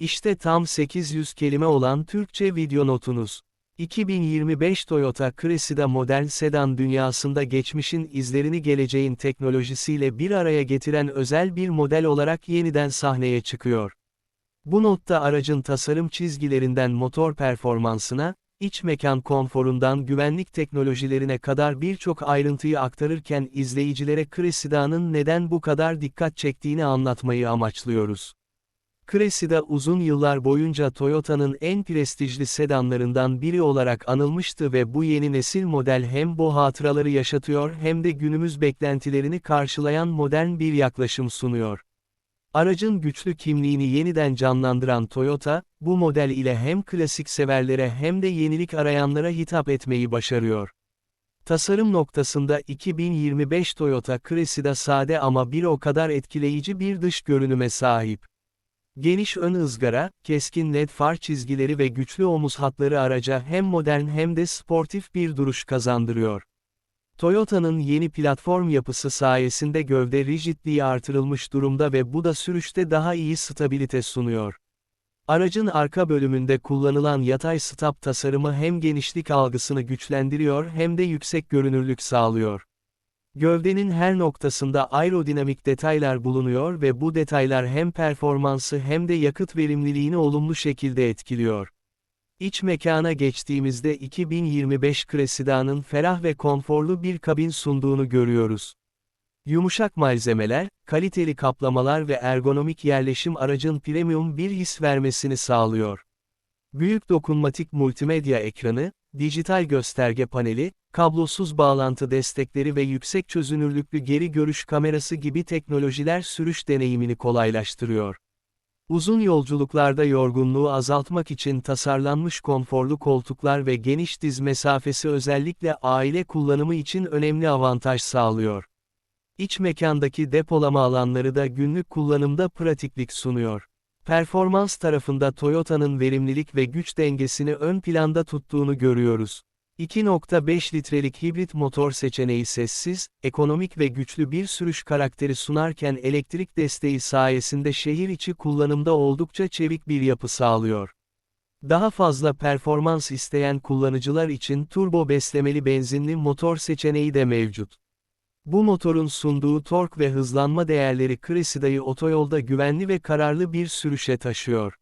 İşte tam 800 kelime olan Türkçe video notunuz. 2025 Toyota Cressida modern sedan dünyasında geçmişin izlerini geleceğin teknolojisiyle bir araya getiren özel bir model olarak yeniden sahneye çıkıyor. Bu notta aracın tasarım çizgilerinden motor performansına, iç mekan konforundan güvenlik teknolojilerine kadar birçok ayrıntıyı aktarırken izleyicilere Cressida'nın neden bu kadar dikkat çektiğini anlatmayı amaçlıyoruz. Cressida uzun yıllar boyunca Toyota'nın en prestijli sedanlarından biri olarak anılmıştı ve bu yeni nesil model hem bu hatıraları yaşatıyor hem de günümüz beklentilerini karşılayan modern bir yaklaşım sunuyor. Aracın güçlü kimliğini yeniden canlandıran Toyota, bu model ile hem klasik severlere hem de yenilik arayanlara hitap etmeyi başarıyor. Tasarım noktasında 2025 Toyota Cressida sade ama bir o kadar etkileyici bir dış görünüme sahip. Geniş ön ızgara, keskin led far çizgileri ve güçlü omuz hatları araca hem modern hem de sportif bir duruş kazandırıyor. Toyota'nın yeni platform yapısı sayesinde gövde rigidliği artırılmış durumda ve bu da sürüşte daha iyi stabilite sunuyor. Aracın arka bölümünde kullanılan yatay stop tasarımı hem genişlik algısını güçlendiriyor hem de yüksek görünürlük sağlıyor. Gövdenin her noktasında aerodinamik detaylar bulunuyor ve bu detaylar hem performansı hem de yakıt verimliliğini olumlu şekilde etkiliyor. İç mekana geçtiğimizde 2025 Cressida'nın ferah ve konforlu bir kabin sunduğunu görüyoruz. Yumuşak malzemeler, kaliteli kaplamalar ve ergonomik yerleşim aracın premium bir his vermesini sağlıyor. Büyük dokunmatik multimedya ekranı, dijital gösterge paneli, kablosuz bağlantı destekleri ve yüksek çözünürlüklü geri görüş kamerası gibi teknolojiler sürüş deneyimini kolaylaştırıyor. Uzun yolculuklarda yorgunluğu azaltmak için tasarlanmış konforlu koltuklar ve geniş diz mesafesi özellikle aile kullanımı için önemli avantaj sağlıyor. İç mekandaki depolama alanları da günlük kullanımda pratiklik sunuyor. Performans tarafında Toyota'nın verimlilik ve güç dengesini ön planda tuttuğunu görüyoruz. 2.5 litrelik hibrit motor seçeneği sessiz, ekonomik ve güçlü bir sürüş karakteri sunarken elektrik desteği sayesinde şehir içi kullanımda oldukça çevik bir yapı sağlıyor. Daha fazla performans isteyen kullanıcılar için turbo beslemeli benzinli motor seçeneği de mevcut. Bu motorun sunduğu tork ve hızlanma değerleri Cressida'yı otoyolda güvenli ve kararlı bir sürüşe taşıyor.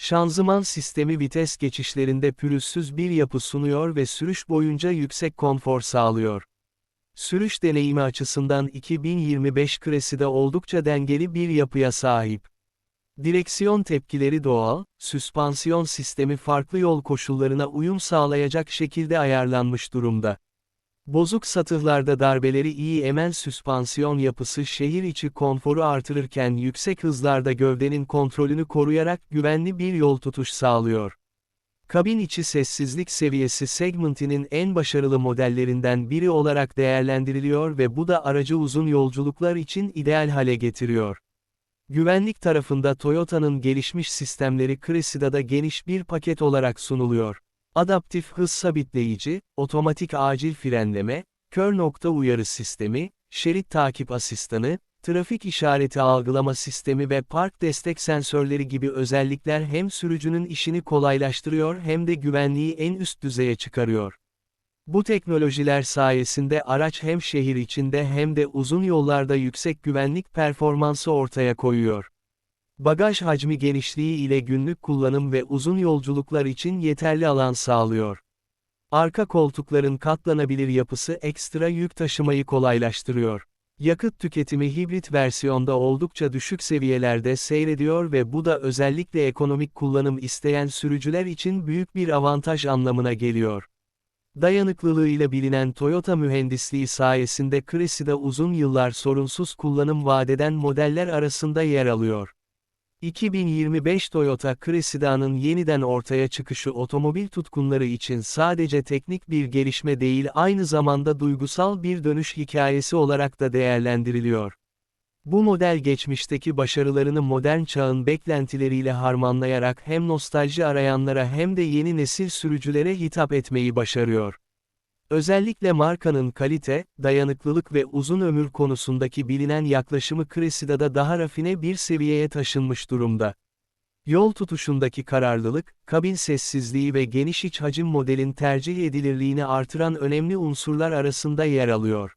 Şanzıman sistemi vites geçişlerinde pürüzsüz bir yapı sunuyor ve sürüş boyunca yüksek konfor sağlıyor. Sürüş deneyimi açısından 2025 Cressida oldukça dengeli bir yapıya sahip. Direksiyon tepkileri doğal, süspansiyon sistemi farklı yol koşullarına uyum sağlayacak şekilde ayarlanmış durumda. Bozuk satıhlarda darbeleri iyi emen süspansiyon yapısı şehir içi konforu artırırken yüksek hızlarda gövdenin kontrolünü koruyarak güvenli bir yol tutuş sağlıyor. Kabin içi sessizlik seviyesi segmentinin en başarılı modellerinden biri olarak değerlendiriliyor ve bu da aracı uzun yolculuklar için ideal hale getiriyor. Güvenlik tarafında Toyota'nın gelişmiş sistemleri Cressida'da geniş bir paket olarak sunuluyor. Adaptif hız sabitleyici, otomatik acil frenleme, kör nokta uyarı sistemi, şerit takip asistanı, trafik işareti algılama sistemi ve park destek sensörleri gibi özellikler hem sürücünün işini kolaylaştırıyor hem de güvenliği en üst düzeye çıkarıyor. Bu teknolojiler sayesinde araç hem şehir içinde hem de uzun yollarda yüksek güvenlik performansı ortaya koyuyor. Bagaj hacmi genişliği ile günlük kullanım ve uzun yolculuklar için yeterli alan sağlıyor. Arka koltukların katlanabilir yapısı ekstra yük taşımayı kolaylaştırıyor. Yakıt tüketimi hibrit versiyonda oldukça düşük seviyelerde seyrediyor ve bu da özellikle ekonomik kullanım isteyen sürücüler için büyük bir avantaj anlamına geliyor. Dayanıklılığıyla bilinen Toyota mühendisliği sayesinde Cressida uzun yıllar sorunsuz kullanım vadeden modeller arasında yer alıyor. 2025 Toyota Cressida'nın yeniden ortaya çıkışı otomobil tutkunları için sadece teknik bir gelişme değil aynı zamanda duygusal bir dönüş hikayesi olarak da değerlendiriliyor. Bu model geçmişteki başarılarını modern çağın beklentileriyle harmanlayarak hem nostalji arayanlara hem de yeni nesil sürücülere hitap etmeyi başarıyor. Özellikle markanın kalite, dayanıklılık ve uzun ömür konusundaki bilinen yaklaşımı Cresida'da daha rafine bir seviyeye taşınmış durumda. Yol tutuşundaki kararlılık, kabin sessizliği ve geniş iç hacim modelin tercih edilirliğini artıran önemli unsurlar arasında yer alıyor.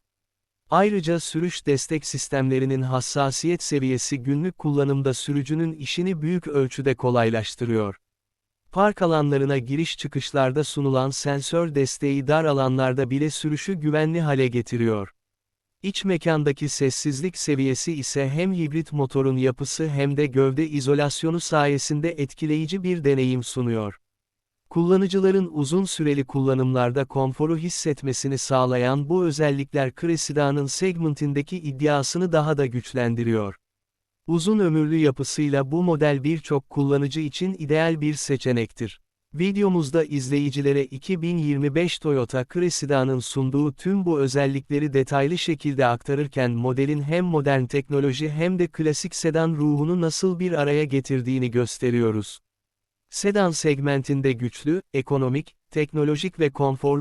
Ayrıca sürüş destek sistemlerinin hassasiyet seviyesi günlük kullanımda sürücünün işini büyük ölçüde kolaylaştırıyor. Park alanlarına giriş çıkışlarda sunulan sensör desteği dar alanlarda bile sürüşü güvenli hale getiriyor. İç mekandaki sessizlik seviyesi ise hem hibrit motorun yapısı hem de gövde izolasyonu sayesinde etkileyici bir deneyim sunuyor. Kullanıcıların uzun süreli kullanımlarda konforu hissetmesini sağlayan bu özellikler Cresida'nın segmentindeki iddiasını daha da güçlendiriyor. Uzun ömürlü yapısıyla bu model birçok kullanıcı için ideal bir seçenektir. Videomuzda izleyicilere 2025 Toyota Cresida'nın sunduğu tüm bu özellikleri detaylı şekilde aktarırken modelin hem modern teknoloji hem de klasik sedan ruhunu nasıl bir araya getirdiğini gösteriyoruz. Sedan segmentinde güçlü, ekonomik, teknolojik ve konforlu